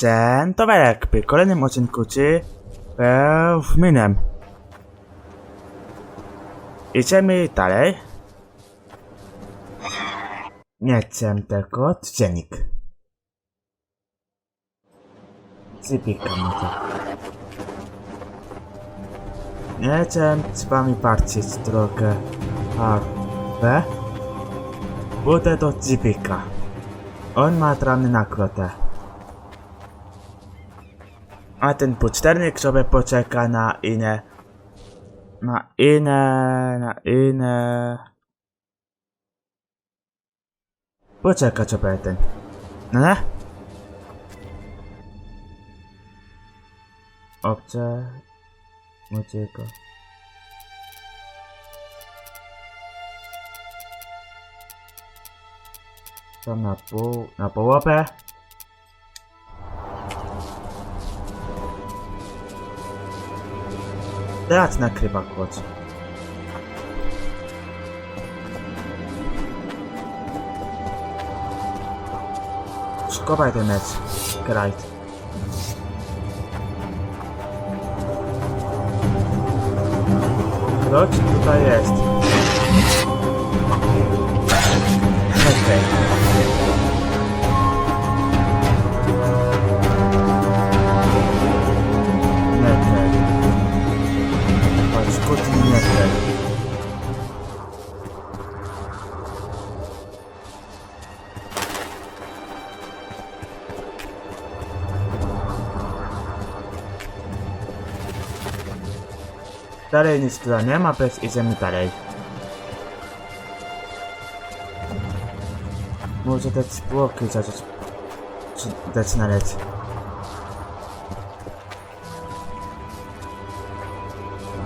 Dzień dobry, w kolejnym odcinku czy w minem. Idziemy dalej. Nie chcę tego dziennik. Zybika mi to. Nie chcę z wami patrzeć drogę ale Budę do Zybika. On ma dramy nagrodę. A ten puczternik sobie poczeka na inne... Na inne... Na inne... Poczeka sobie ten. No nie? Obce... Ucieka. Tam na pół... Na połowę. Teraz nakrywa kłód. Szkowaj ten mecz. Graj. Klucz tutaj jest. Nie, Dalej nic tu nie ma, więc idziemy dalej. Może te zwłoki zacząć... Dać znaleźć.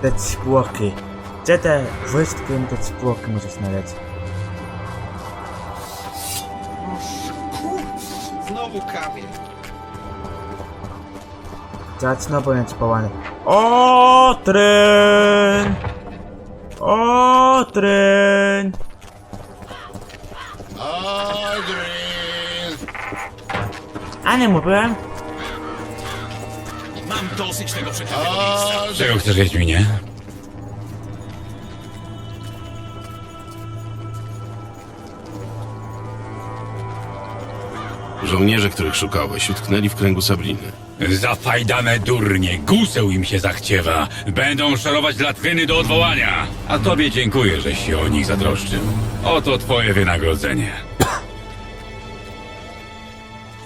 Te zwłoki. Gdzie te wszystkie te zwłoki może znaleźć? Znowu kamień. Zacno bądź połany. O tren! O tren! Aldrin! A nie mówiłem? Mam dosyć tego przeklętego miejsca. Czego chcesz, Wiedźminie? Żołnierze, których szukałeś, utknęli w kręgu Sabriny. Zafajdane durnie, guseł im się zachciewa. Będą szorować latryny do odwołania. A tobie dziękuję, żeś się o nich zatroszczył. Oto twoje wynagrodzenie.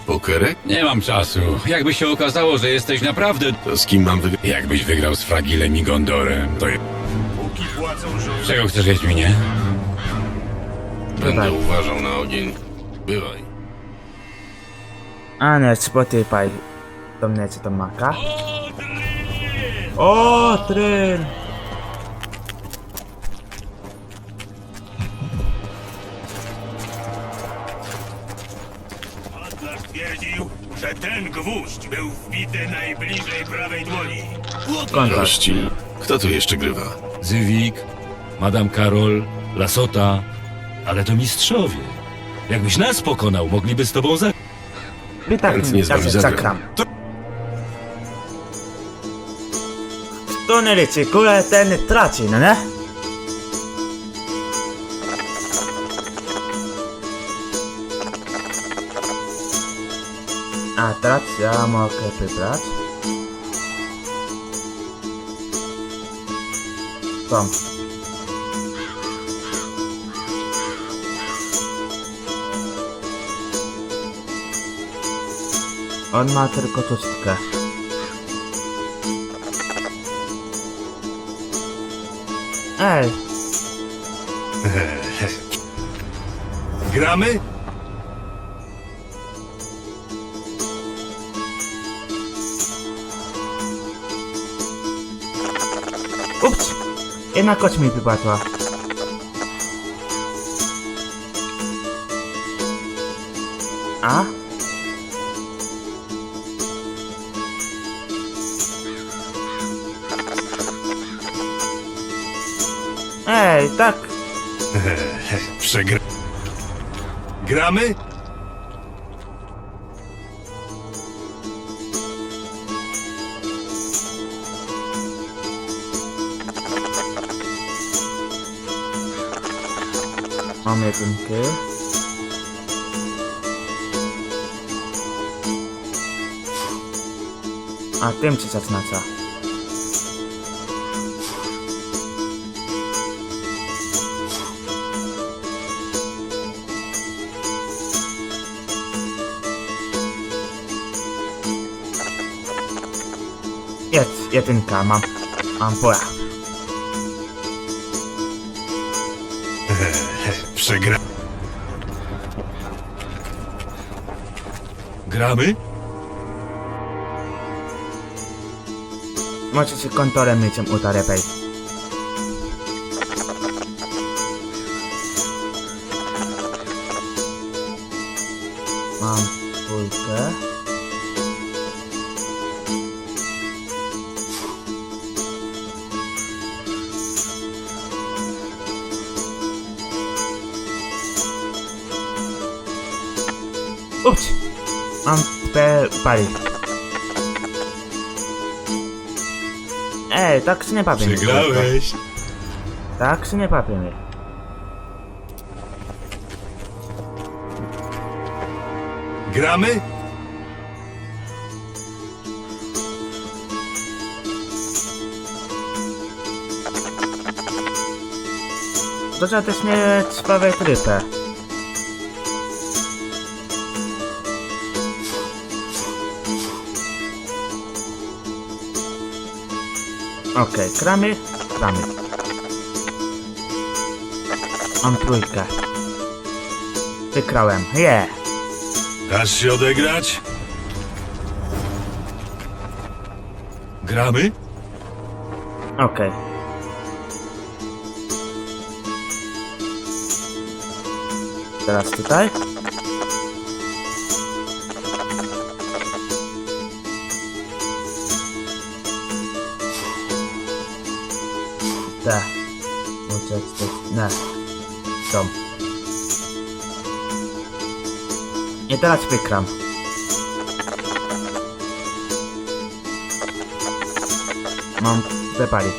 Pokerek? Nie mam czasu. Jakby się okazało, że jesteś naprawdę... To z kim mam wygrać? Jakbyś wygrał z Fragilem i Gondorem, to... Czego chcesz, Wiedźminie? Będę Bywaj. uważał na ogień. Bywaj. A nie, Spotify. Mnie co to maka? O tren! Twierdził, że ten gwóźdź był wbity najbliżej prawej dłoni. Kontakt. Kto tu jeszcze grywa? Zywik, Madame Karol, Lasota, ale to mistrzowie. Jakbyś nas pokonał, mogliby z tobą za... Witam, Chętnie z wami zagram. zakram. Kto nie liczy kulę, ten traci, no nie? A teraz ja mogę wybrać. Tom. On ma tylko tustkę. Ej, Gramy? ups! Jedna koć mi wypadła. A? Ej, tak. Przegra... Gramy? Mam jedynkę. A tym czy zaznacza? Jedynka, mam, mam pora. Przegra... Gramy? Możecie kontorem mieć utarę Ups! Mam te pali. Ej, tak się nie bawię. Przegrałeś. Tak się nie bawię. Gramy? Dostatecznie trwawe trypę. Okej, kramy, kramy. Mam trójkę. Wykrałem, je! Yeah. Dasz się odegrać? Gramy? Okej. Teraz tutaj. Te. Muszę coś... Nie. Są. I teraz wykram. Mam wypali.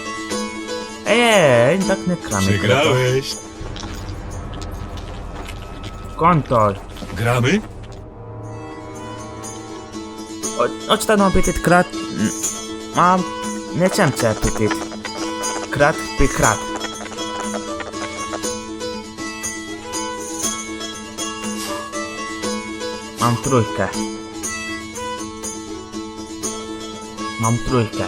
Ej, tak nie kramy. Przegrałeś. Kontor. Gramy? Oč ten apetit krat... m, Mám... Nečem chce apetit. Krat by krat. Mám trojkę. Mám trojkę.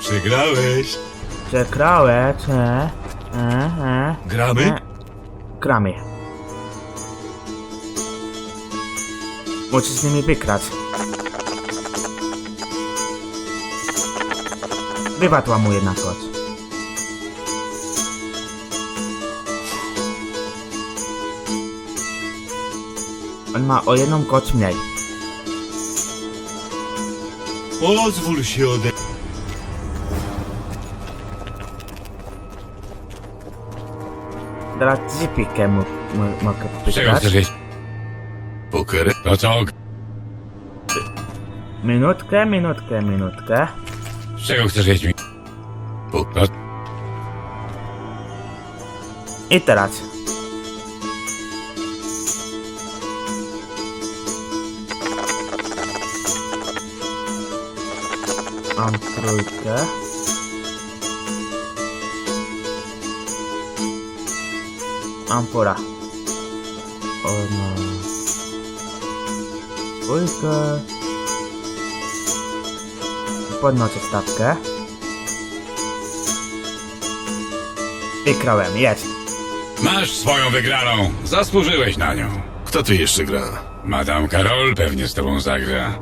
Przegrałeś. Przekrałe, cze... E, e, Gramy? e. Gramy. Musisz z nimi wygrać. Wypadła mu jedna koc. On ma o jedną koc mniej. Pozwól się ode... Teraz zipikę mu, mu, mogę wygrać. Poker? To co? Minutkę, minutkę, minutkę. Czego chcesz jeść mi? To... I teraz. Mam trójkę. Mam pora. O no. Dwójkę. Podnoszę stawkę. Wykrałem, jest. Masz swoją wygraną. Zasłużyłeś na nią. Kto tu jeszcze gra? Madame Karol pewnie z tobą zagra.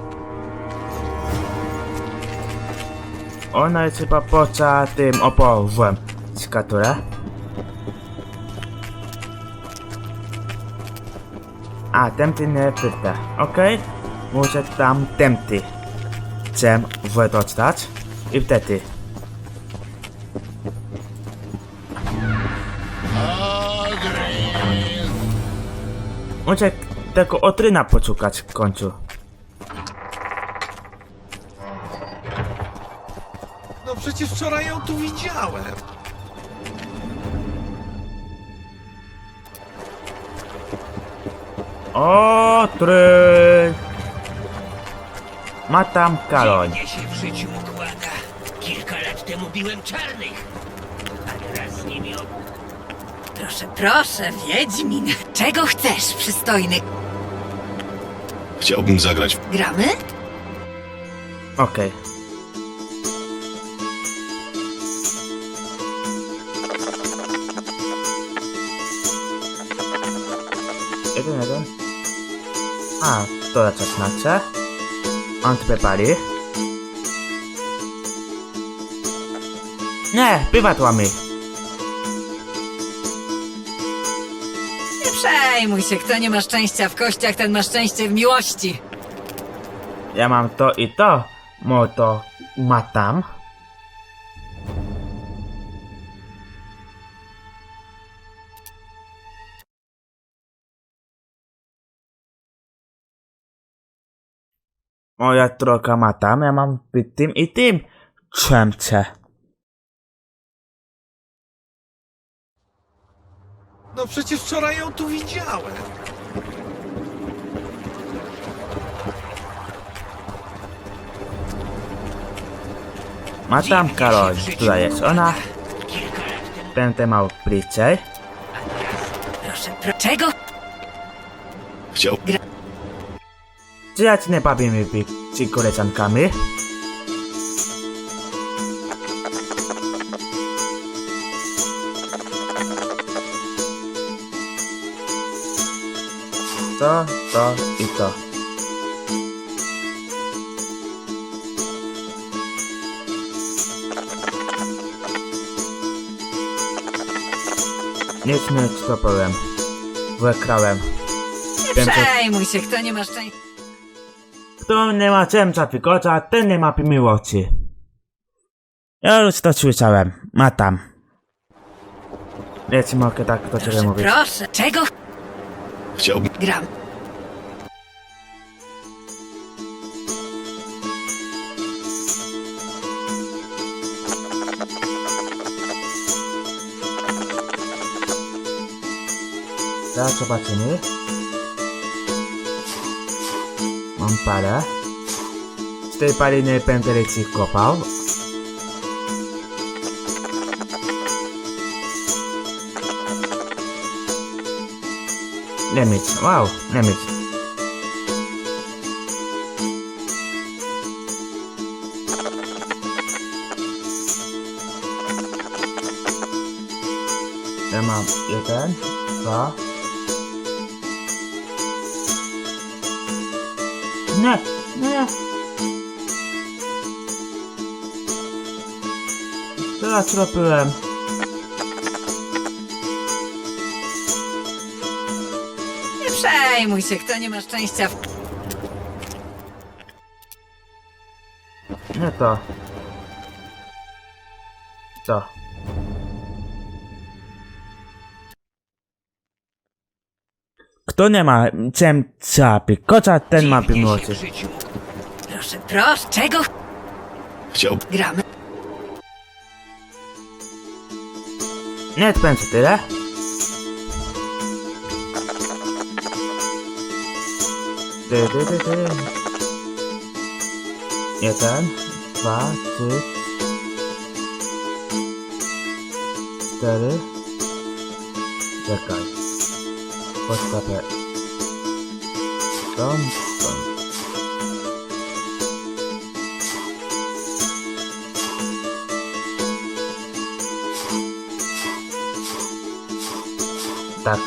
Ona jest chyba poza tym opowiem z A, tępy nie pyta. Okej. Okay. Muszę tam tępy. Chcę wydostać. I wtedy. Muszę tego otryna poszukać w końcu. No przecież wczoraj ją tu widziałem. O, try. Madame Karol. Dziwnie się w życiu układa. Kilka lat temu biłem czarnych. A teraz z nimi ob... Proszę, proszę, Wiedźmin. Czego chcesz, przystojny? Chciałbym zagrać w... Gramy? Okej. A, to lecę znaczy. Antpepari. Nie, prywatłamy. Nie przejmuj się, kto nie ma szczęścia w kościach, ten ma szczęście w miłości. Ja mam to i to. Moto matam. Moja troka matam, ja mam w tym i tym czemce. No przecież wczoraj ją tu widziałem. Matam Karol, która jest ona. Ten te ma pliczej. Proszę, pro... Czego? Chciał... nie bawimy ci koleżankami? To, to i to. Nic nie powiem. Wykrałem. Nie przejmuj się, kto nie ma szczęścia. Kto nie ma czemca pikocza, ten nie ma miłości. Ja już to słyszałem. Ma tam. Nie ci mogę tak do ciebie mówić. proszę. Czego? Chciałbym... Gram. Teraz zobaczymy. Mam parę. Z tej pary nie będę lekcji kopał. Nie mieć, wow, nie mieć. Ja mam jeden, dwa. Nie, nie. Co ja zrobiłem? Nie przejmuj się, kto nie ma szczęścia w... Nie. To. Kto nie ma ciemca pikocza, ten ma Dziwnie się miłości. w życiu układa. Proszę, proszę. Czego? Chciał... Gramy. Nie będzie tyle. Dy, dy, dy, dy. Jeden, dwa, trzy, cztery. Czekaj. Postawię. Stąd, stąd. Tak.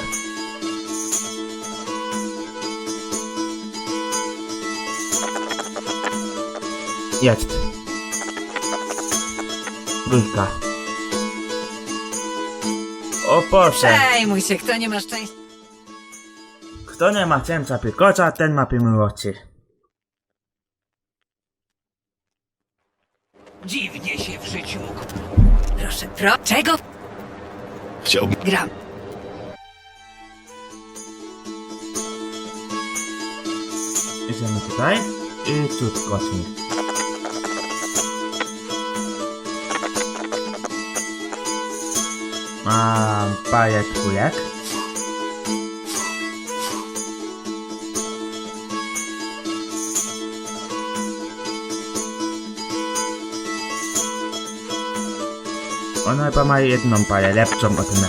Jest. Trójka. O Boże. Przejmuj się, kto nie ma szczęścia. Kto nie ma cięcia pikocza, ten ma pimyłoci. Dziwnie się w życiu. Proszę, pro... Czego? Chciałbym. Gram. Idziemy tutaj. I cud kosmi. Mam pajek kujek. Chyba ma jedną parę, lepszą od mnie.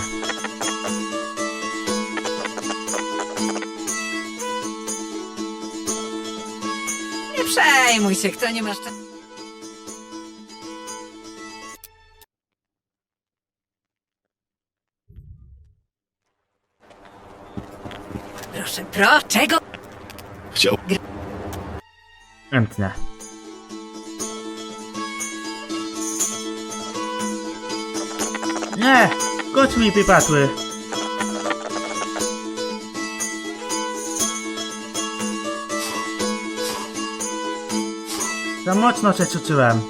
Nie przejmuj się, kto nie ma szczęścia. Proszę, pro, czego? Chciał... Chętnie. Nie! Kot mi wypadły! Za mocno się czuczyłem.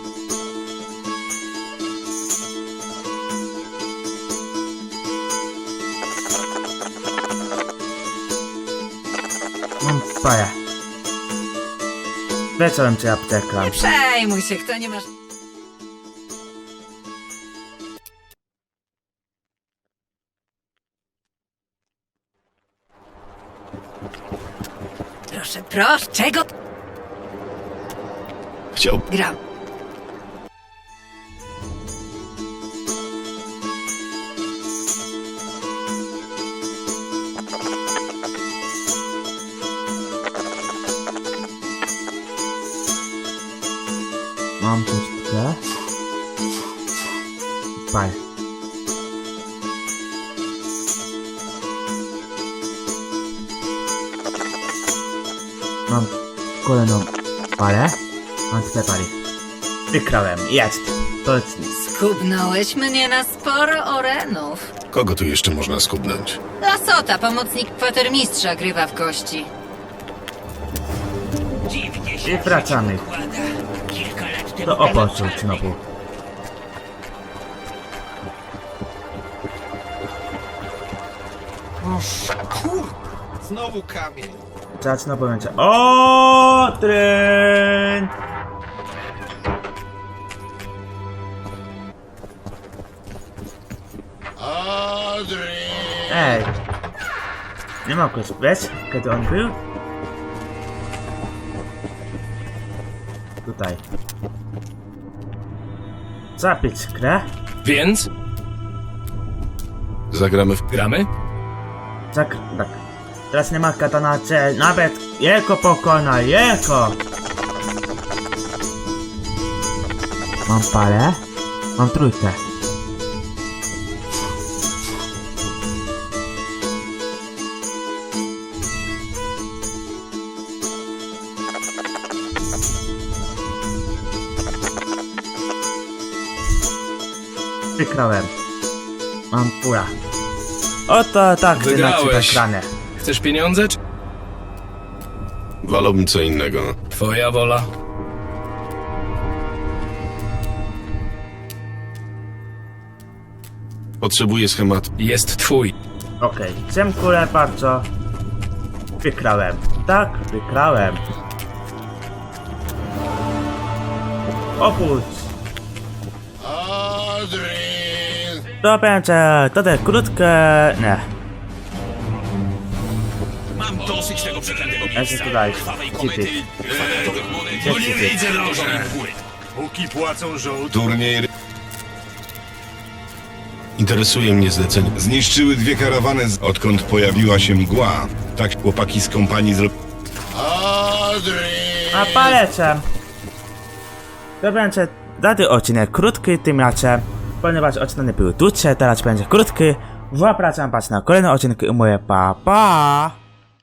Mam paję. Wieczorem cię apteka. Nie przejmuj się, kto nie ma Proszę, czego? Chciał... Gram. Mam kolejną parę. Mam dwie pary. Wykrałem. Jest. To jest nic. Skubnąłeś mnie na sporo orenów. Kogo tu jeszcze można skubnąć? Lasota, pomocnik kwatermistrza, grywa w kości. Dziwnie się I wracamy. układa. Kilka lat temu Do czarny. znowu. Kur... Znowu kamień. Zacznę będzie. O, tryn! Ej! Nie mogłeś wiesz, kiedy on był? Tutaj. Zapić grę. Więc? Zagramy w... Gramy? Tak, tak. Teraz nie ma katana cel, nawet jego pokona, jego! Mam parę? Mam trójkę. Wykrałem. Mam pura. Oto tak nazywa Wygrałeś. ekrany. Chcesz pieniądze? Czy... Wolałbym co innego. Twoja wola. Potrzebuję schematu. Jest twój. Okej, dziękuję bardzo. Wykrałem. Tak, wykrałem. Opuść. To będzie, to te krótkie, nie. Ja się tutaj, city. No nie widzę drożę. Póki płacą żołd, Turniej... Interesuje mnie zlecenie. Zniszczyły dwie karawany, z... odkąd pojawiła się mgła. Tak chłopaki z kompanii zro... A palecem. To będzie dany odcinek krótki tym razem, ponieważ odcinek był dłuższy, teraz będzie krótki. Zapraszam was na kolejne odcinki i moje pa pa.